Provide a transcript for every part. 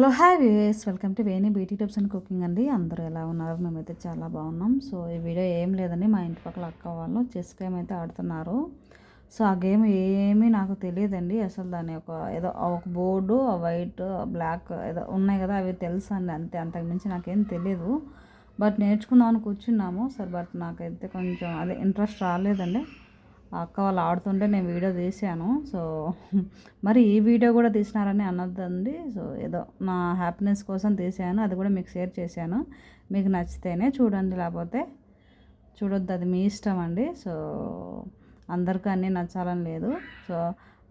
Hello hi viewers. Welcome to Veni beauty tips and cooking అండి. అందరూ ఎలా ఉన్నారు? మేమైతే చాలా బాగున్నాం. సో ఈ వీడియో ఏం లేదండి. మా ఇంటి పక్కల అక్క వాళ్ళు చెస్ గేమ్ అయితే ఆడుతున్నారు. సో ఆ గేమ్ ఏమీ నాకు తెలియదండి. అసలు దాని ఒక ఏదో ఒక బోర్డు వైట్ బ్లాక్ ఏదో ఉన్నాయి కదా అవి తెలుసు అండి? అంతే అంతకుమించి నాకేం తెలియదు బట్ నేర్చుకుందామని కూర్చున్నాము. సార్ బట్ నాకైతే కొంచెం అదే ఇంట్రెస్ట్ రాలేదండి. అక్క వాళ్ళు ఆడుతుంటే నేను వీడియో తీసాను సో మరి ఈ వీడియో కూడా తీసినారని అన్నదండి. సో ఏదో నా హ్యాపీనెస్ కోసం తీసాను అది కూడా మీకు షేర్ చేశాను. మీకు నచ్చితేనే చూడండి. లేకపోతే చూడొద్దు. అది మీ ఇష్టం అండి. సో అందరికీ అన్నీ నచ్చాలని లేదు. సో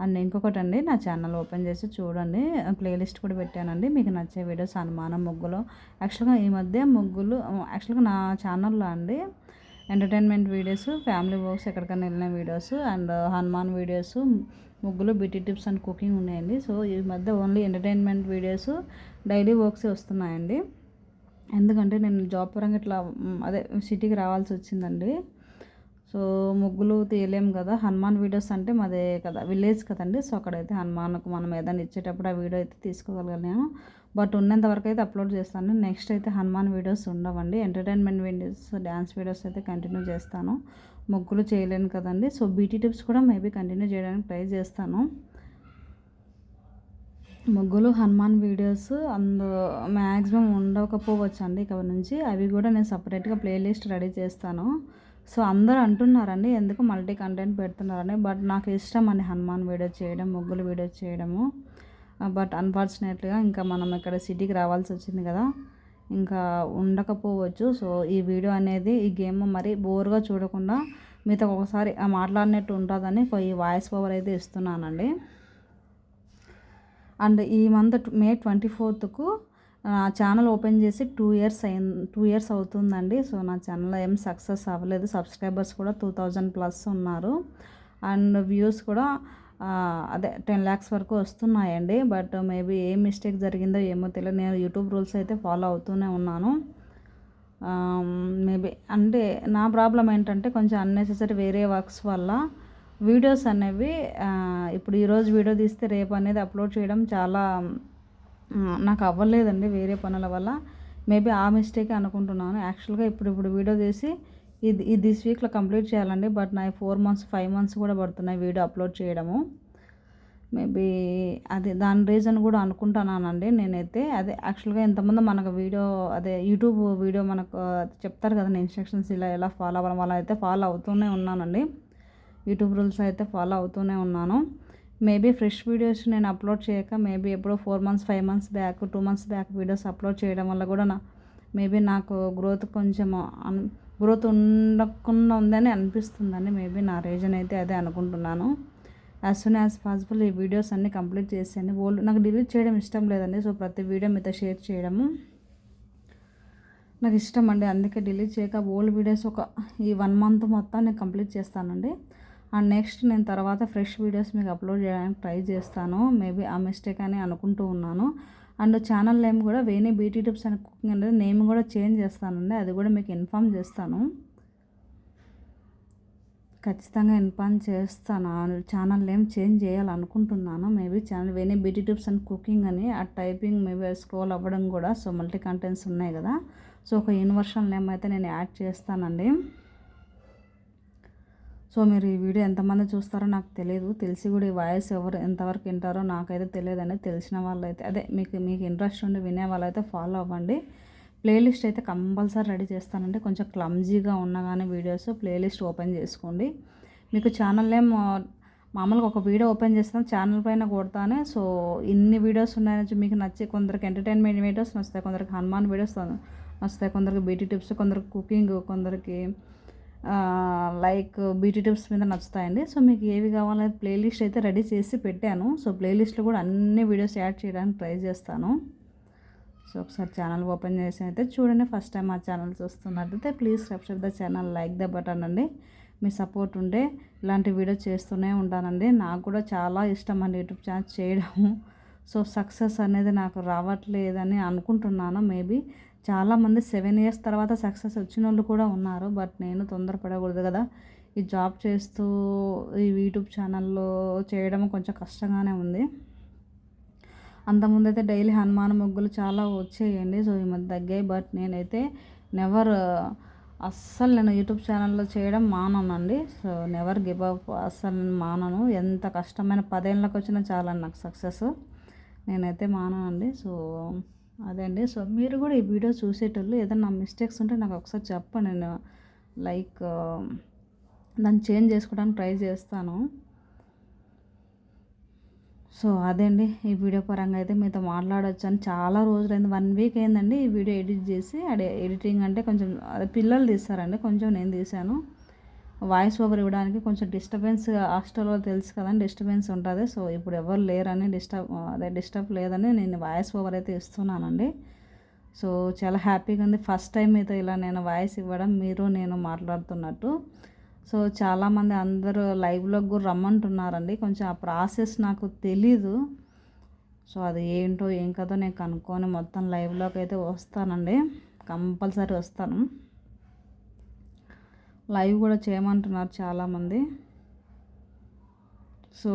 అండ్ ఇంకొకటి అండి నా ఛానల్ ఓపెన్ చేసి చూడండి. ప్లేలిస్ట్ కూడా పెట్టానండి. మీకు నచ్చే వీడియోస్ అనుమానం ముగ్గులు. యాక్చువల్గా ఈ మధ్య ముగ్గులు యాక్చువల్గా నా ఛానల్లో అండి ఎంటర్టైన్మెంట్ వీడియోస్ ఫ్యామిలీ వర్క్స్ ఎక్కడికైనా వెళ్ళిన వీడియోస్ అండ్ హనుమాన్ వీడియోస్ ముగ్గులు బ్యూటీ టిప్స్ అండ్ కుకింగ్ ఉన్నాయండి. సో ఈ మధ్య only entertainment videos daily works వస్తున్నాయండి. ఎందుకంటే నేను జాబ్ పరంగా ఇట్లా అదే సిటీకి రావాల్సి వచ్చిందండి. సో ముగ్గులు తీయలేం కదా. హనుమాన్ వీడియోస్ అంటే మాదే కదా విలేజ్ కదండి. సో అక్కడైతే హనుమాన్కు మనం ఏదైనా ఇచ్చేటప్పుడు ఆ వీడియో అయితే తీసుకోగలిగాను. బట్ ఉన్నంత వరకు అయితే అప్లోడ్ చేస్తాను. నెక్స్ట్ అయితే హనుమాన్ వీడియోస్ ఉండవండి. ఎంటర్టైన్మెంట్ వీడియోస్ డ్యాన్స్ వీడియోస్ అయితే కంటిన్యూ చేస్తాను. ముగ్గులు చేయలేను కదండి. సో బీటీ టిప్స్ కూడా మేబీ కంటిన్యూ చేయడానికి ట్రై చేస్తాను. ముగ్గులు హనుమాన్ వీడియోస్ అందు మ్యాక్సిమం ఉండకపోవచ్చు అండి ఇక్కడ నుంచి. అవి కూడా నేను సపరేట్గా ప్లేలిస్ట్ రెడీ చేస్తాను. సో అందరూ అంటున్నారండి ఎందుకు మల్టీ కంటెంట్ పెడుతున్నారని. బట్ నాకు ఇష్టం అండి హనుమాన్ వీడియో చేయడం ముగ్గులు వీడియో చేయడము. బట్ అన్ఫార్చునేట్గా ఇంకా మనం ఇక్కడ సిటీకి రావాల్సి వచ్చింది కదా. ఇంకా ఉండకపోవచ్చు. సో ఈ వీడియో అనేది ఈ గేమ్ మరి బోర్గా చూడకుండా మీతో ఒకసారి మాట్లాడినట్టు ఉంటుందని ఈ వాయిస్ ఓవర్ అయితే ఇస్తున్నానండి. అండ్ ఈ మంత్ మే ట్వంటీ ఫోర్త్కు నా ఛానల్ ఓపెన్ చేసి టూ ఇయర్స్ అయింది టూ ఇయర్స్ అవుతుందండి. సో నా ఛానల్ ఏం సక్సెస్ అవ్వలేదు. సబ్స్క్రైబర్స్ కూడా టూ థౌజండ్ ప్లస్ ఉన్నారు. అండ్ వ్యూస్ కూడా అదే టెన్ ల్యాక్స్ వరకు వస్తున్నాయండి. బట్ మేబీ ఏ మిస్టేక్ జరిగిందో ఏమో తెలియదు నేను యూట్యూబ్ రూల్స్ అయితే ఫాలో అవుతూనే ఉన్నాను. మేబీ అంటే నా ప్రాబ్లం ఏంటంటే కొంచెం అన్నెసెసరీ వేరే వర్క్స్ వల్ల వీడియోస్ అనేవి ఇప్పుడు ఈరోజు వీడియో తీస్తే రేపు అనేది అప్లోడ్ చేయడం చాలా నాకు అవ్వలేదండి వేరే పనుల వల్ల. మేబీ ఆ మిస్టేకే అనుకుంటున్నాను. యాక్చువల్గా ఇప్పుడు ఇప్పుడు వీడియో తీసి ఇది ఇది దిస్ వీక్లో కంప్లీట్ చేయాలండి. బట్ నా ఫోర్ మంత్స్ ఫైవ్ మంత్స్ కూడా పడుతున్నాయి వీడియో అప్లోడ్ చేయడము. మేబీ అది దాని రీజన్ కూడా అనుకుంటున్నానండి నేనైతే. అదే యాక్చువల్గా ఇంతమంది మనకు వీడియో అదే యూట్యూబ్ వీడియో మనకు చెప్తారు కదా ఇన్స్ట్రక్షన్స్ ఇలా ఎలా ఫాలో అవ్వడం వల్ల అయితే ఫాలో అవుతూనే ఉన్నానండి. యూట్యూబ్ రూల్స్ అయితే ఫాలో అవుతూనే ఉన్నాను. మేబీ ఫ్రెష్ వీడియోస్ నేను అప్లోడ్ చేయక మేబీ ఎప్పుడో four months five months back two months back videos upload చేయడం వల్ల కూడా నా మేబీ నాకు గ్రోత్ కొంచెం గ్రోత్ ఉండకుండా ఉందని అనిపిస్తుందండి. మేబీ నా రీజన్ అయితే అదే అనుకుంటున్నాను. యాజ్ సూన్ యాజ్ పాసిబుల్ ఈ వీడియోస్ అన్నీ కంప్లీట్ చేసాను ఓల్డ్ నాకు డిలీట్ చేయడం ఇష్టం లేదండి. సో ప్రతి వీడియో మీతో షేర్ చేయడము నాకు ఇష్టం అండి. అందుకే డిలీట్ చేయక ఓల్డ్ వీడియోస్ ఒక ఈ వన్ మంత్ మొత్తం నేను కంప్లీట్ చేస్తానండి. అండ్ నెక్స్ట్ నేను తర్వాత ఫ్రెష్ వీడియోస్ మీకు అప్లోడ్ చేయడానికి ట్రై చేస్తాను. మేబీ ఆ మిస్టేక్ అని అనుకుంటూ ఉన్నాను. అండ్ ఛానల్ నేమ్ కూడా Veni beauty tips and cooking అనేది నేమ్ కూడా చేంజ్ చేస్తానండి. అది కూడా మీకు ఇన్ఫామ్ చేస్తాను. ఖచ్చితంగా ఇన్ఫామ్ చేస్తాను. ఛానల్ నేమ్ చేంజ్ చేయాలనుకుంటున్నాను. Maybe channel Veni beauty tips and cooking అని ఆ టైపింగ్ మేబీ స్క్రోల్ అవ్వడం కూడా సో మల్టీ కంటెంట్స్ ఉన్నాయి కదా. సో ఒక యూనివర్సల్ నేమ్ అయితే నేను యాడ్ చేస్తానండి. సో మీరు ఈ వీడియో ఎంతమంది చూస్తారో నాకు తెలియదు. తెలిసి కూడా ఈ వాయిస్ ఎవరు ఎంతవరకు వింటారో నాకైతే తెలియదండి. తెలిసిన వాళ్ళైతే అదే మీకు మీకు ఇంట్రెస్ట్ ఉండి వినే వాళ్ళైతే ఫాలో అవ్వండి. ప్లేలిస్ట్ అయితే కంపల్సరీ రెడీ చేస్తానంటే కొంచెం క్లమ్జీగా ఉన్నా కానీ వీడియోస్ ప్లేలిస్ట్ ఓపెన్ చేసుకోండి. మీకు ఛానల్ ఏం మామూలుగా ఒక వీడియో ఓపెన్ చేస్తాను ఛానల్ పైన కొడతానే. సో ఇన్ని వీడియోస్ ఉన్నాయని మీకు నచ్చి కొందరికి ఎంటర్టైన్మెంట్ వీడియోస్ నచ్చుతాయి కొందరికి హనుమాన్ వీడియోస్ నచ్చుతాయి కొందరికి బ్యూటీ టిప్స్ కొందరికి కుకింగ్ కొందరికి లైక్ బ్యూటీ టిప్స్ మీద నచ్చుతాయండి. సో మీకు ఏవి కావాలని ప్లేలిస్ట్ అయితే రెడీ చేసి పెట్టాను. సో ప్లేలిస్ట్లో కూడా అన్ని వీడియోస్ యాడ్ చేయడానికి ట్రై చేస్తాను. సో ఒకసారి ఛానల్ ఓపెన్ చేసి అయితే చూడండి. ఫస్ట్ టైం మా ఛానల్ చూస్తున్నట్టయితే please subscribe the channel like the button అండి. మీ సపోర్ట్ ఉంటే ఇలాంటి వీడియో చేస్తూనే ఉంటానండి. నాకు కూడా చాలా ఇష్టం అండి యూట్యూబ్ ఛానల్ చేయడము సో సక్సెస్ అనేది నాకు రావట్లేదని అనుకుంటున్నాను. మేబీ చాలామంది సెవెన్ ఇయర్స్ తర్వాత సక్సెస్ వచ్చిన వాళ్ళు కూడా ఉన్నారు బట్ నేను తొందరపడకూడదు కదా. ఈ జాబ్ చేస్తూ ఈ యూట్యూబ్ ఛానల్లో చేయడం కొంచెం కష్టంగానే ఉంది. అంతకుముందైతే డైలీ హనుమాన్ ముగ్గులు చాలా వచ్చేయండి సో ఈ మధ్య తగ్గాయి బట్ నేనైతే నెవర్ అస్సలు నేను యూట్యూబ్ ఛానల్లో చేయడం మాననండి. సో నెవర్ గివ్ అప్ అస్సలు నేను మానను. ఎంత కష్టమైన పదేళ్ళకి వచ్చినా చాలండి నాకు సక్సెస్. నేనైతే మాననండి సో అదే అండి సో మీరు కూడా ఈ వీడియో చూసేటోళ్ళు ఏదైనా మిస్టేక్స్ ఉంటే నాకు ఒకసారి చెప్పండి. నేను లైక్ um, దాన్ని చేంజ్ చేసుకోవడానికి ట్రై చేస్తాను. సో అదే అండి ఈ వీడియో పరంగా అయితే మీతో మాట్లాడవచ్చు అని చాలా రోజులైంది. వన్ వీక్ అయిందండి ఈ వీడియో ఎడిట్ చేసి. అదే ఎడిటింగ్ అంటే కొంచెం అదే పిల్లలు తీస్తారండి. కొంచెం నేను తీశాను. వాయిస్ ఓవర్ ఇవ్వడానికి కొంచెం డిస్టర్బెన్స్ హాస్టల్లో తెలుసు కదండి డిస్టర్బెన్స్ ఉంటుంది. సో ఇప్పుడు ఎవరు లేరని డిస్టర్బ్ అదే డిస్టర్బ్ లేదని నేను వాయిస్ ఓవర్ అయితే ఇస్తున్నానండి. సో చాలా హ్యాపీగా ఉంది. ఫస్ట్ టైం అయితే ఇలా నేను వాయిస్ ఇవ్వడం మీరు నేను మాట్లాడుతున్నట్టు. సో చాలామంది అందరూ లైవ్లోకి కూడా రమ్మంటున్నారండి. కొంచెం ఆ ప్రాసెస్ నాకు తెలీదు. సో అది ఏంటో ఏం కదో నేను కనుక్కొని మొత్తం లైవ్లోకి అయితే వస్తానండి. కంపల్సరీ వస్తాను. లైవ్ కూడా చేయమంటున్నారు చాలామంది. సో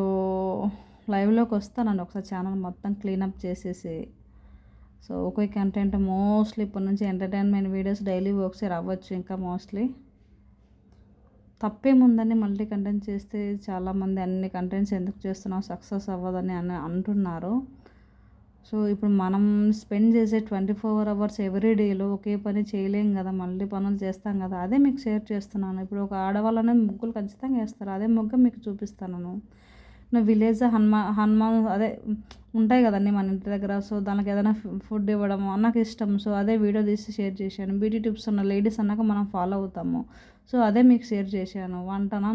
లైవ్లోకి వస్తానండి ఒకసారి ఛానల్ మొత్తం క్లీనప్ చేసేసి. సో ఒకే కంటెంట్ మోస్ట్లీ ఇప్పటి నుంచి ఎంటర్టైన్మెంట్ వీడియోస్ డైలీ ఒకసారి అవ్వచ్చు ఇంకా మోస్ట్లీ. తప్పేముందని మల్టీ కంటెంట్ చేస్తే చాలామంది అన్ని కంటెంట్స్ ఎందుకు చేస్తున్నావు సక్సెస్ అవ్వదని అని అంటున్నారు. సో ఇప్పుడు మనం స్పెండ్ చేసే ట్వంటీ ఫోర్ అవర్స్ ఎవ్రీ డేలో ఒకే పని చేయలేం కదా మళ్ళీ పనులు చేస్తాం కదా అదే మీకు షేర్ చేస్తున్నాను. ఇప్పుడు ఒక ఆడవాళ్ళనే ముగ్గులు ఖచ్చితంగా వేస్తారు అదే మొగ్గ మీకు చూపిస్తాను నా విలేజ్ హనుమా హనుమాన్ అదే ఉంటాయి కదండి మన ఇంటి దగ్గర సో దానికి ఏదైనా ఫుడ్ ఇవ్వడం నాకు ఇష్టం. సో అదే వీడియో తీసి షేర్ చేశాను. బ్యూటీ టిప్స్ ఉన్న లేడీస్ అన్నాక మనం ఫాలో అవుతాము. సో అదే మీకు షేర్ చేశాను. వంటన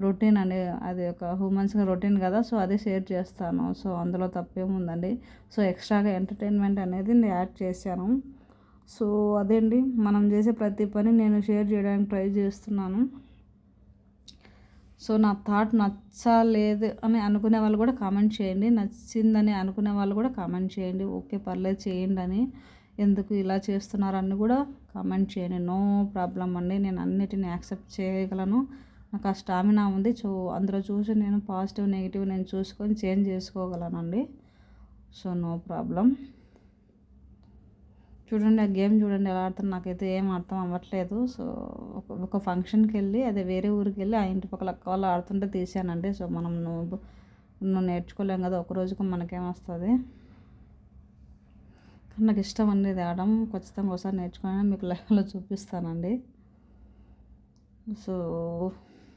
రొటీన్ అండి అది ఒక హ్యూమన్స్గా రొటీన్ కదా సో అది షేర్ చేస్తాను. సో అందులో తప్పేముందండి? సో ఎక్స్ట్రాగా ఎంటర్టైన్మెంట్ అనేది నేను యాడ్ చేశాను. సో అదేండి మనం చేసే ప్రతి పని నేను షేర్ చేయడానికి ట్రై చేస్తున్నాను. సో నా థాట్ నచ్చలేదు అని అనుకునే వాళ్ళు కూడా కామెంట్ చేయండి. నచ్చిందని అనుకునే వాళ్ళు కూడా కామెంట్ చేయండి. ఓకే పర్లేదు చేయండి అని. ఎందుకు ఇలా చేస్తున్నారని కూడా కామెంట్ చేయండి. నో ప్రాబ్లం అండి నేను అన్నిటిని యాక్సెప్ట్ చేయగలను. నాకు ఆ స్టామినా ఉంది. సో అందులో చూసి నేను పాజిటివ్ నెగిటివ్ నేను చూసుకొని చేంజ్ చేసుకోగలనండి. So no problem. చూడండి ఆ గేమ్ చూడండి ఎలా ఆడుతున్నా. నాకైతే ఏం అర్థం అవ్వట్లేదు. సో ఒక ఫంక్షన్కి వెళ్ళి అదే వేరే ఊరికి వెళ్ళి ఆ ఇంటి పక్కల అక్క వాళ్ళు ఆడుతుంటే తీసానండి సో మనం నువ్వు నువ్వు నేర్చుకోలేం కదా ఒక రోజుకు మనకేం వస్తుంది? కానీ నాకు ఇష్టం అండి ఇది ఆడడం. ఖచ్చితంగా ఒకసారి నేర్చుకుని మీకు లైవ్లో చూపిస్తానండి. సో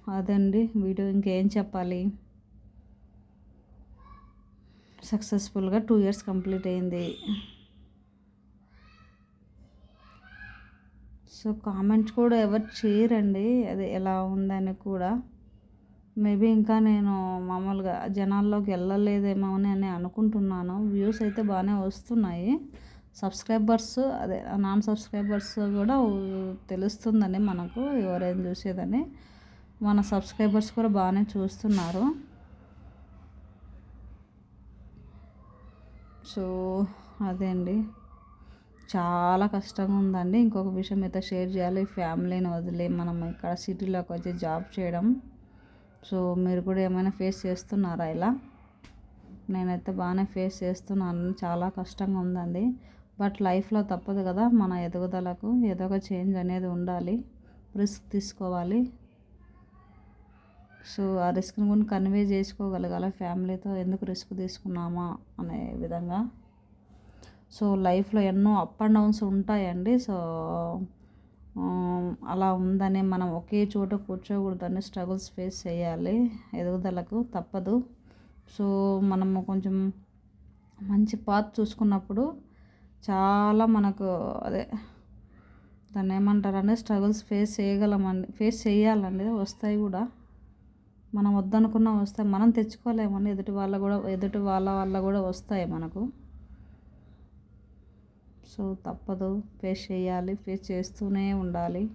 అదండి. వీడియో ఇంకేం చెప్పాలి? సక్సెస్ఫుల్గా టూ ఇయర్స్ కంప్లీట్ అయింది. సో కామెంట్స్ కూడా ఎవరు చేయరండి. అది ఎలా ఉందని కూడా. మేబీ ఇంకా నేను మామూలుగా జనాల్లోకి వెళ్ళలేదేమో అని అని అనుకుంటున్నాను. వ్యూస్ అయితే బాగానే వస్తున్నాయి. సబ్స్క్రైబర్స్ అదే నాన్ సబ్స్క్రైబర్స్ కూడా తెలుస్తుందని మనకు ఎవరైనా చూసేదని. మన సబ్స్క్రైబర్స్ కూడా బాగానే చూస్తున్నారు. సో అదే అండి. చాలా కష్టంగా ఉందండి. ఇంకొక విషయం అయితే షేర్ చేయాలి. ఫ్యామిలీని వదిలే మనం ఇక్కడ సిటీలోకి వచ్చి జాబ్ చేయడం. సో మీరు కూడా ఏమైనా ఫేస్ చేస్తున్నారా ఇలా? నేనైతే బాగానే ఫేస్ చేస్తున్నాను. చాలా కష్టంగా ఉందండి. బట్ లైఫ్లో తప్పదు కదా మన ఎదుగుదలకు. ఏదో ఒక చేంజ్ అనేది ఉండాలి. రిస్క్ తీసుకోవాలి. సో ఆ రిస్క్ని కూడా కన్వే చేసుకోగలగాలి ఫ్యామిలీతో ఎందుకు రిస్క్ తీసుకున్నామా అనే విధంగా. సో లైఫ్లో ఎన్నో అప్ అండ్ డౌన్స్ ఉంటాయండి. సో అలా ఉందని మనం ఒకే చోట కూర్చోకూడదని స్ట్రగుల్స్ ఫేస్ చేయాలి. ఎదుగుదలకు తప్పదు. సో మనము కొంచెం మంచి పాత్ చూసుకున్నప్పుడు చాలా మనకు అదే దాన్ని ఏమంటారంటే స్ట్రగుల్స్ ఫేస్ చేయగలమండి ఫేస్ చేయాలండి. వస్తాయి కూడా. మనం వద్దనుకున్నా వస్తాయి మనం తెచ్చుకోలేమండి ఎదుటి వాళ్ళ కూడా ఎదుటి వాళ్ళ వల్ల కూడా వస్తాయి మనకు. సో తప్పదు. ఫేస్ చేయాలి. ఫేస్ చేస్తూనే ఉండాలి.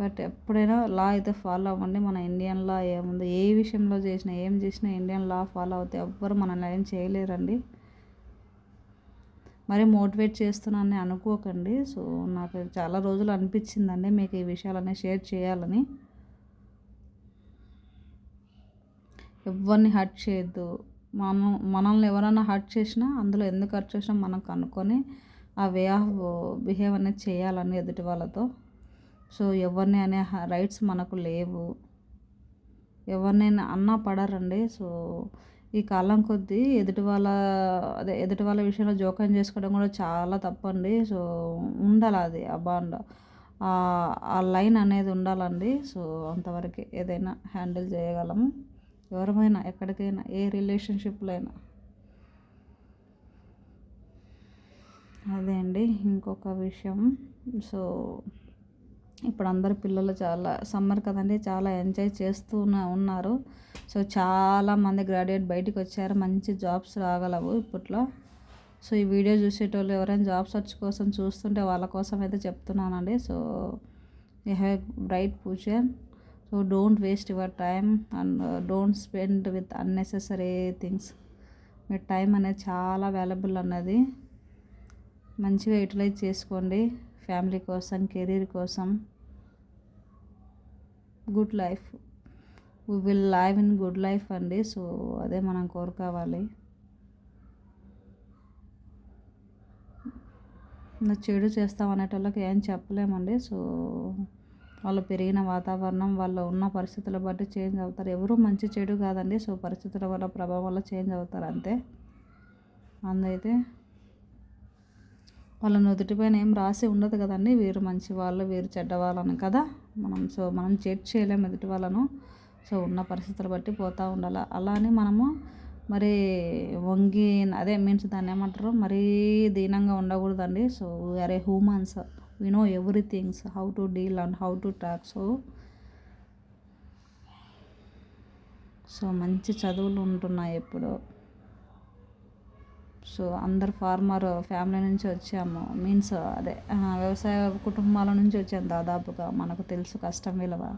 బట్ ఎప్పుడైనా లా అయితే ఫాలో అవ్వండి. మన ఇండియన్ లా ఏముంది? ఏ విషయంలో చేసినా ఏం చేసినా ఇండియన్ లా ఫాలో అవుతే ఎవ్వరు మనల్ని ఏం చేయలేరండి. మరి మోటివేట్ చేస్తున్నానని అనుకోకండి. సో నాకు చాలా రోజులు అనిపించిందండి మీకు ఈ విషయాలన్నీ షేర్ చేయాలని. ఎవరిని హర్ట్ చేయొద్దు. మనం మనల్ని ఎవరైనా హర్ట్ చేసినా అందులో ఎందుకు హర్ట్ చేసినా మనం కనుక్కొని ఆ వే ఆఫ్ బిహేవ్ అనేది చేయాలని ఎదుటి వాళ్ళతో. సో ఎవరిని అనే రైట్స్ మనకు లేవు. ఎవరినైనా అన్నా పడరండి. సో ఈ కాలం కొద్దీ ఎదుటి వాళ్ళ అదే ఎదుటి వాళ్ళ విషయంలో జోక్యం చేసుకోవడం కూడా చాలా తప్పండి. సో ఉండాలి అది ఆ బాండ్. ఆ లైన్ అనేది ఉండాలండి. సో అంతవరకు ఏదైనా హ్యాండిల్ చేయగలము. ఎవరమైనా ఎక్కడికైనా ఏ రిలేషన్షిప్లో అయినా అదే అండి ఇంకొక విషయం. సో ఇప్పుడు అందరు పిల్లలు చాలా సమ్మర్ కదండి చాలా ఎంజాయ్ చేస్తూ ఉన్నారు. సో చాలామంది గ్రాడ్యుయేట్ బయటికి వచ్చారు మంచి జాబ్స్ రాగలవు ఇప్పట్లో. సో ఈ వీడియో చూసేటోళ్ళు ఎవరైనా జాబ్ సర్చ్ కోసం చూస్తుంటే వాళ్ళ కోసం అయితే చెప్తున్నానండి. So you have bright future so don't waste your time and don't spend with unnecessary things me time అనేది చాలా వాల్యుబుల్ అన్నది. మంచిగా యూటిలైజ్ చేసుకోండి. ఫ్యామిలీ కోసం కెరీర్ కోసం. Good life we will live in good life అండి. సో అదే మనం కోరుకోవాలి. చెడు చేస్తాం అనేటోళ్ళకి ఏం చెప్పలేమండి. సో వాళ్ళు పెరిగిన వాతావరణం వాళ్ళు ఉన్న పరిస్థితుల బట్టి చేంజ్ అవుతారు. ఎవరు మంచి చెడు కాదండి. సో పరిస్థితుల వల్ల ప్రభావం వల్ల చేంజ్ అవుతారు. అంతే. అందైతే వాళ్ళ నుదుటిపైన ఏం రాసి ఉండదు కదండి. వీరు మంచి వాళ్ళు వీరు చెడ్డవాళ్ళని కదా. మనం సో మనం చెక్ చేయలేము ఎదుటి వాళ్ళను. సో ఉన్న పరిస్థితులు బట్టి పోతూ ఉండాలి. అలానే మనము మరి వంగి అదే మీన్స్ దాన్ని ఏమంటారు? మరీ దీనంగా ఉండకూడదండి. సో అరే humans we know everythings how to deal and how to track so so మంచి చదువులు ఉంటున్నాయి ఇప్పుడు సో అందరు ఫార్మర్ ఫ్యామిలీ నుంచి వచ్చాము. మీన్స్ అదే వ్యవసాయ కుటుంబాల నుంచి వచ్చాము దాదాపుగా. మనకు తెలుసు కష్టం విలువ.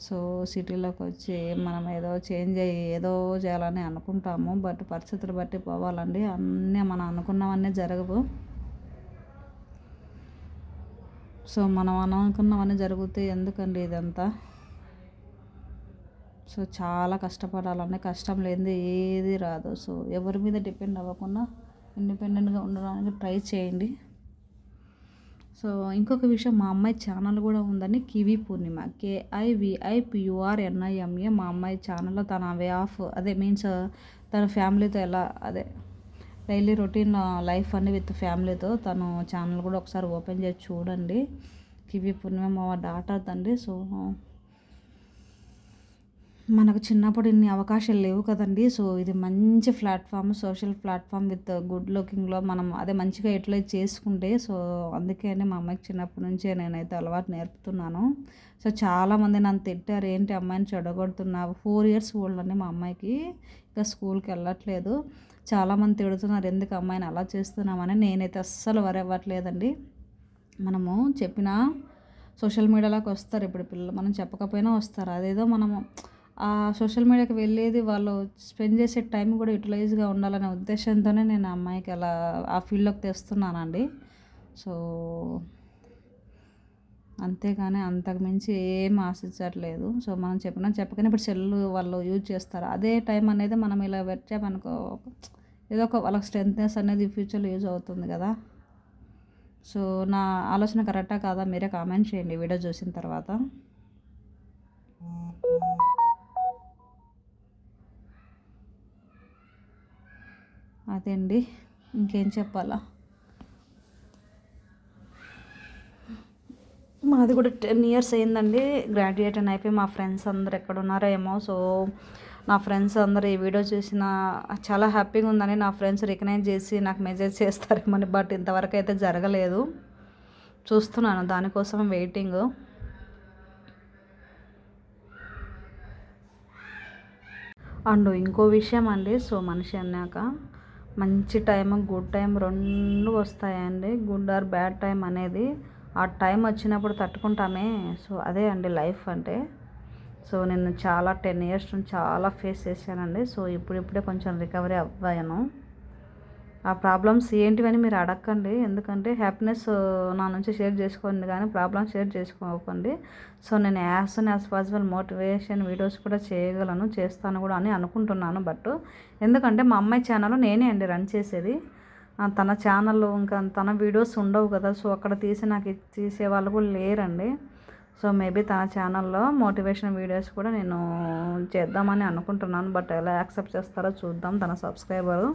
సో సిటీలోకి వచ్చి మనం ఏదో చేంజ్ అయ్యి ఏదో చేయాలని అనుకుంటాము. బట్ పరిస్థితులు బట్టి పోవాలండి. అన్నీ మనం అనుకున్నవన్నీ జరగవు. సో మనం అనుకున్నవన్నీ జరిగితే ఎందుకండి ఇదంతా? సో చాలా కష్టపడాలండి కష్టం లేనిది ఏది రాదు. సో ఎవరి మీద డిపెండ్ అవ్వకుండా ఇండిపెండెంట్గా ఉండడానికి ట్రై చేయండి. సో ఇంకొక విషయం మా అమ్మాయి ఛానల్ కూడా ఉందని కివి పూర్ణిమ కేఐవిఐ ఎన్ఐఎంఏ మా అమ్మాయి ఛానల్లో తన వే ఆఫ్ అదే మీన్స్ తన ఫ్యామిలీతో ఎలా అదే డైలీ రొటీన్ లైఫ్ అని విత్ ఫ్యామిలీతో తను ఛానల్ కూడా ఒకసారి ఓపెన్ చేసి చూడండి. కివి పూర్ణిమ మా డాటర్ తండ్రి. సో మనకు చిన్నప్పుడు ఇన్ని అవకాశాలు లేవు కదండి. సో ఇది మంచి platform social platform with good లుకింగ్లో మనం అదే మంచిగా ఎట్లా చేసుకుంటే సో అందుకే మా అమ్మాయికి చిన్నప్పటి నుంచే నేనైతే అలవాటు నేర్పుతున్నాను. సో చాలామంది నన్ను తిట్టారు ఏంటి అమ్మాయిని చెడగొడుతున్నావు? ఫోర్ ఇయర్స్ ఓల్డ్ అండి మా అమ్మాయికి. ఇంకా స్కూల్కి వెళ్ళట్లేదు. చాలామంది తిడుతున్నారు ఎందుకు అమ్మాయిని అలా చేస్తున్నామని నేనైతే అస్సలు వరవ్వట్లేదండి మనము చెప్పిన సోషల్ మీడియాలోకి వస్తారు. ఇప్పుడు పిల్లలు మనం చెప్పకపోయినా వస్తారు. అదేదో మనము ఆ సోషల్ మీడియాకి వెళ్ళేది వాళ్ళు స్పెండ్ చేసే టైం కూడా యూటిలైజ్గా ఉండాలనే ఉద్దేశంతోనే నేను అమ్మాయికి అలా ఆ ఫీల్డ్లోకి తెస్తున్నానండి. సో అంతేగాని అంతకుమించి ఏం ఆశించట్లేదు. సో మనం చెప్పినా చెప్పకనే ఇప్పుడు సెల్లు వాళ్ళు యూజ్ చేస్తారు. అదే టైం అనేది మనం ఇలా పెట్టామనుకో ఏదో ఒక వాళ్ళకి స్ట్రెంత్నెస్ అనేది ఫ్యూచర్లో యూజ్ అవుతుంది కదా. సో నా ఆలోచన కరెక్టా కాదా? మీరే కామెంట్ చేయండి వీడియో చూసిన తర్వాత. అదే అండి ఇంకేం చెప్పాలా? మాది కూడా టెన్ ఇయర్స్ అయిందండి. గ్రాడ్యుయేట్ అయిపోయి మా ఫ్రెండ్స్ అందరు ఎక్కడ ఉన్నారో ఏమో. సో నా ఫ్రెండ్స్ అందరు ఈ వీడియో చూసిన చాలా హ్యాపీగా ఉందని నా ఫ్రెండ్స్ రికగ్నైజ్ చేసి నాకు మెసేజ్ చేస్తారేమని బట్ ఇంతవరకు అయితే జరగలేదు. చూస్తున్నాను దానికోసం వెయిటింగ్ అండ్ ఇంకో విషయం అండి సో మనిషి అన్నాక మంచి టైం గుడ్ టైం రెండు వస్తాయండి. గుడ్ ఆర్ బ్యాడ్ టైం అనేది ఆ టైం వచ్చినప్పుడు తట్టుకుంటామే. సో అదే అండి లైఫ్ అంటే. సో నేను చాలా టెన్ ఇయర్స్ నుంచి చాలా ఫేస్ చేశానండి. సో ఇప్పుడిప్పుడే కొంచెం రికవరీ అవ్వాను. ఆ ప్రాబ్లమ్స్ ఏంటివని మీరు అడగండి ఎందుకంటే హ్యాపీనెస్ నా నుంచి షేర్ చేసుకోండి కానీ ప్రాబ్లమ్స్ షేర్ చేసుకోకండి. సో నేను as soon as possible motivation videos కూడా చేయగలను చేస్తాను కూడా అని అనుకుంటున్నాను. బట్ ఎందుకంటే మా అమ్మాయి ఛానల్ నేనే అండి రన్ చేసేది. తన ఛానల్ ఇంకా తన వీడియోస్ ఉండవు కదా సో అక్కడ తీసి నాకు తీసే వాళ్ళు కూడా లేరండి. సో మేబీ తన ఛానల్లో మోటివేషన్ వీడియోస్ కూడా నేను చేద్దామని అనుకుంటున్నాను బట్ ఎలా యాక్సెప్ట్ చేస్తారో చూద్దాం. తన సబ్స్క్రైబరు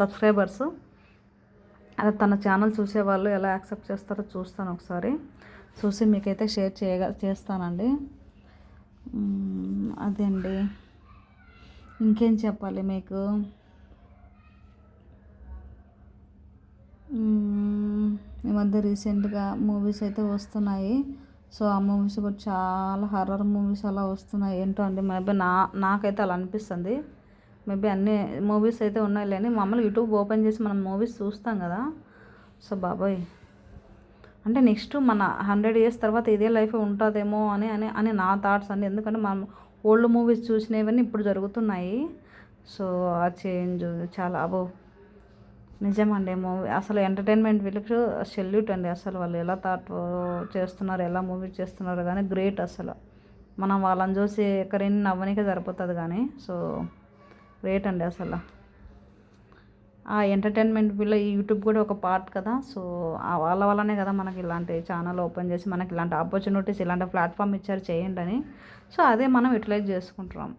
సబ్స్క్రైబర్స్ అదే తన ఛానల్ చూసేవాళ్ళు ఎలా యాక్సెప్ట్ చేస్తారో చూస్తాను ఒకసారి. చూసి మీకైతే షేర్ చేయగ చేస్తానండి. అదే అండి ఇంకేం చెప్పాలి మీకు? ఈ మధ్య రీసెంట్గా మూవీస్ అయితే వస్తున్నాయి. సో ఆ మూవీస్ కూడా చాలా హర్రర్ మూవీస్ అలా వస్తున్నాయి. ఏంటో అండి మేబీ నా నాకైతే అలా అనిపిస్తుంది. మేబీ అన్ని మూవీస్ అయితే ఉన్నాయి లేని మమ్మల్ని యూట్యూబ్ ఓపెన్ చేసి మనం మూవీస్ చూస్తాం కదా. సో బాబాయ్. అంటే నెక్స్ట్ మన హండ్రెడ్ ఇయర్స్ తర్వాత ఇదే లైఫ్ ఉంటుందేమో అని అని అని నా థాట్స్ అండి. ఎందుకంటే మనం ఓల్డ్ మూవీస్ చూసినవన్నీ ఇప్పుడు జరుగుతున్నాయి. సో ఆ చేంజ్ చాలా అబో నిజమండి. మూవీ అసలు ఎంటర్టైన్మెంట్ విలుకు సెల్యూట్ అండి అసలు వాళ్ళు ఎలా థాట్ చేస్తున్నారు ఎలా మూవీ చేస్తున్నారు కానీ గ్రేట్ అసలు. మనం వాళ్ళని చూసి ఎక్కడైనా నవ్వనికే సరిపోతుంది కానీ సో గ్రేట్ అండి అసలు. ఆ ఎంటర్టైన్మెంట్ వీళ్ళ ఈ యూట్యూబ్ కూడా ఒక పార్ట్ కదా సో ఆ వాళ్ళ వల్లనే కదా మనకి ఇలాంటి ఛానల్ ఓపెన్ చేసి మనకి ఇలాంటి ఆపర్చునిటీస్ ఇలాంటి ప్లాట్ఫామ్ ఇచ్చారు చేయండి అని. సో అదే మనం యూటిలైజ్ చేసుకుంటున్నాం.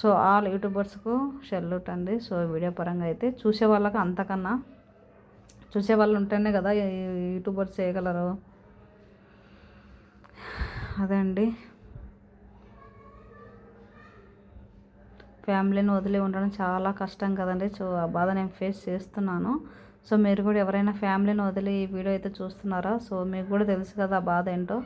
సో ఆల్ యూట్యూబర్స్కు షెల్యూట్ అండి. సో వీడియో పరంగా అయితే చూసే వాళ్ళకి అంతకన్నా చూసే వాళ్ళు ఉంటేనే కదా యూట్యూబర్స్ చేయగలరు. అదే అండి. ఫ్యామిలీని వదిలి ఉండడం చాలా కష్టం కదండి. సో ఆ బాధ నేను ఫేస్ చేస్తున్నాను. సో మీరు కూడా ఎవరైనా ఫ్యామిలీని వదిలి ఈ వీడియో అయితే చూస్తున్నారా? సో మీకు కూడా తెలుసు కదా ఆ బాధ ఏంటో.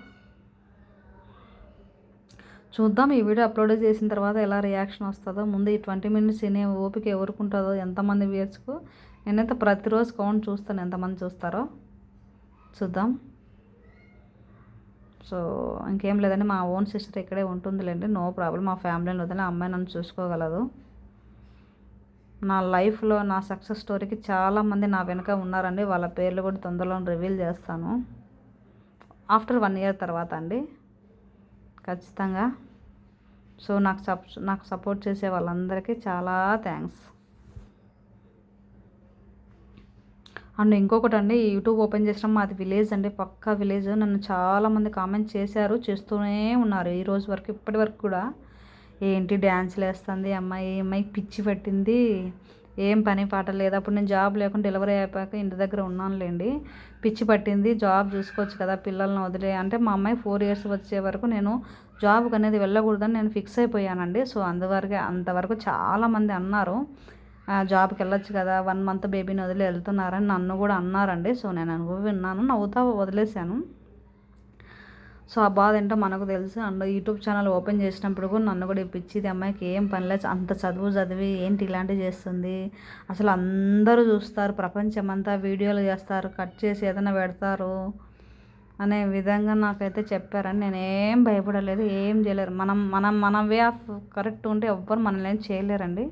చూద్దాం. ఈ వీడియో అప్లోడ్ చేసిన తర్వాత ఎలా రియాక్షన్ వస్తుందో. ముందు ఈ ట్వంటీ మినిట్స్ తినే ఓపిక ఎవరుకుంటుందో ఉంటుందో ఎంతమంది వ్యూయర్స్కు. నేనైతే ప్రతిరోజు కౌంట్ చూస్తాను ఎంతమంది చూస్తారో. చూద్దాం. సో ఇంకేం లేదండి. మా ఓన్ సిస్టర్ ఇక్కడే ఉంటుందిలేండి. No problem. మా ఫ్యామిలీని వదిలి ఆ అమ్మాయి నన్ను చూసుకోగలదు. నా లైఫ్లో నా సక్సెస్ స్టోరీకి చాలామంది నా వెనుక ఉన్నారండి. వాళ్ళ పేర్లు కూడా తొందరలో రివీల్ చేస్తాను. ఆఫ్టర్ వన్ ఇయర్ తర్వాత అండి. ఖచ్చితంగా. సో నాకు సప్ నాకు సపోర్ట్ చేసే వాళ్ళందరికీ చాలా థ్యాంక్స్. అండ్ ఇంకొకటి అండి యూట్యూబ్ ఓపెన్ చేసిన మాది విలేజ్ అండి పక్కా విలేజ్. నన్ను చాలామంది కామెంట్ చేశారు చేస్తూనే ఉన్నారు ఈ రోజు వరకు ఇప్పటి వరకు కూడా. ఏంటి డ్యాన్స్లు వేస్తుంది అమ్మాయి అమ్మాయి పిచ్చి పట్టింది ఏం పని పాట లేదు. అప్పుడు నేను జాబ్ లేకుండా డెలివరీ అయిపోయాక ఇంటి దగ్గర ఉన్నానులేండి. పిచ్చి పట్టింది. జాబ్ చూసుకోవచ్చు కదా పిల్లల్ని వదిలే. అంటే మా అమ్మాయి ఫోర్ ఇయర్స్ వచ్చే వరకు నేను జాబ్కి అనేది వెళ్ళకూడదని నేను ఫిక్స్ అయిపోయానండి. సో అందువరకు అంతవరకు చాలామంది అన్నారు జాబ్కి వెళ్ళొచ్చు కదా. వన్ మంత్ బేబీని వదిలి వెళ్తున్నారని నన్ను కూడా అన్నారండి. సో నేను అనుభవం విన్నాను. నవ్వుతా వదిలేశాను. సో ఆ బాధ ఏంటో మనకు తెలుసు. అండ్ యూట్యూబ్ ఛానల్ ఓపెన్ చేసినప్పుడు కూడా నన్ను కూడా ఇప్పించింది అమ్మాయికి ఏం పనిలేదు అంత చదువు చదివి ఏంటి ఇలాంటివి చేస్తుంది? అసలు అందరూ చూస్తారు. ప్రపంచం అంతా వీడియోలు చేస్తారు. కట్ చేసి ఏదైనా పెడతారు అనే విధంగా నాకైతే చెప్పారని నేనేం భయపడలేదు. ఏం చేయలేరు. మనం మనం మన వే ఆఫ్ కరెక్ట్ ఉంటే ఎవ్వరు మనల్ని ఏం చేయలేరండి.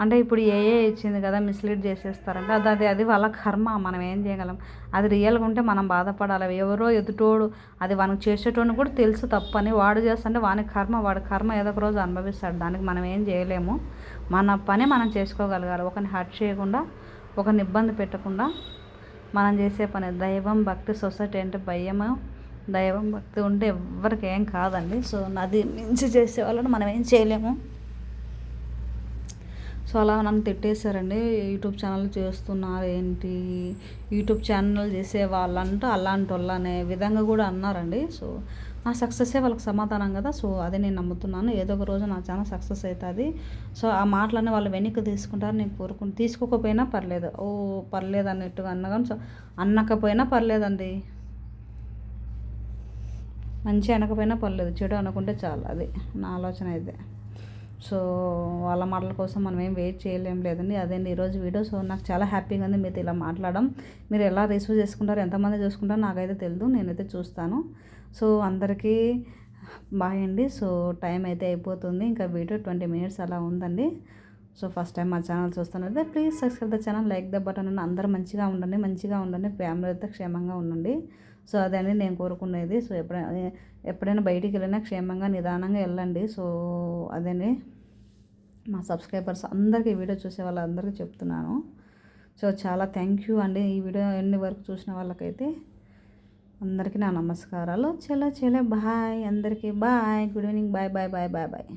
అంటే ఇప్పుడు ఏఏ ఇచ్చింది కదా మిస్లీడ్ చేసేస్తారంటే అది అది అది వాళ్ళ కర్మ. మనం ఏం చేయగలం? అది రియల్గా ఉంటే మనం బాధపడాలి. ఎవరో ఎదుటోడు అది వానికి చేసేటోడిని కూడా తెలుసు తప్పని. వాడు చేస్తుంటే వాని కర్మ వాడి కర్మ ఏదో ఒక రోజు అనుభవిస్తాడు. దానికి మనం ఏం చేయలేము. మన పని మనం చేసుకోగలగాలి. ఒకరిని హర్ట్ చేయకుండా ఒకరిని ఇబ్బంది పెట్టకుండా మనం చేసే పని. దైవం భక్తి సొసైటీ అంటే భయము. దైవం భక్తి ఉంటే ఎవ్వరికి ఏం కాదండి. సో అది మించి చేసే వాళ్ళని మనం ఏం చేయలేము. సో అలా నన్ను తిట్టేశారండి. యూట్యూబ్ ఛానల్ చేస్తున్నారు ఏంటి? యూట్యూబ్ ఛానల్ చేసే వాళ్ళంటూ అలాంటి వాళ్ళు అనే విధంగా కూడా అన్నారండి. సో నా సక్సెస్సే వాళ్ళకి సమాధానం కదా. సో అదే నేను నమ్ముతున్నాను. ఏదో ఒక రోజు నా ఛానల్ సక్సెస్ అవుతుంది. సో ఆ మాటలన్నీ వాళ్ళు వెనక్కి తీసుకుంటారు నేను కోరుకుంటు తీసుకోకపోయినా పర్లేదు. ఓ పర్లేదు అన్నట్టుగా అన్నా సో అన్నకపోయినా పర్లేదండి. మంచి అనకపోయినా పర్లేదు. చెడు అనుకుంటే చాలు. అది నా ఆలోచన అయితే. సో వాళ్ళ మాటల కోసం మనం ఏం వెయిట్ చేయలేం లేదండి. అదేండి ఈరోజు వీడియో సో నాకు చాలా హ్యాపీగా ఉంది మీతో ఇలా మాట్లాడడం. మీరు ఎలా రిసీవ్ చేసుకుంటారు ఎంతమంది చూసుకుంటారో నాకైతే తెలియదు నేనైతే చూస్తాను. సో అందరికీ బాయ్ అండి. సో టైం అయితే అయిపోతుంది. ఇంకా వీడియో ట్వంటీ మినిట్స్ అలా ఉందండి. సో ఫస్ట్ టైం మా ఛానల్ చూస్తున్నట్లయితే please subscribe the channel like the button అని అందరూ మంచిగా ఉండండి మంచిగా ఉండండి ఫ్యామిలీ అయితే క్షేమంగా ఉండండి. సో అదని నేను కోరుకునేది. సో ఎప్పుడైనా ఎప్పుడైనా బయటికి వెళ్ళినా క్షేమంగా నిదానంగా వెళ్ళండి. సో అదేనే మా సబ్స్క్రైబర్స్ అందరికీ వీడియో చూసే వాళ్ళందరికీ చెప్తున్నాను. సో చాలా థ్యాంక్ యూ అండి. ఈ వీడియో ఎన్ని వరకు చూసిన వాళ్ళకైతే అందరికీ నా నమస్కారాలు. చలో చలో బాయ్. అందరికీ bye. Good evening. Bye bye bye bye bye.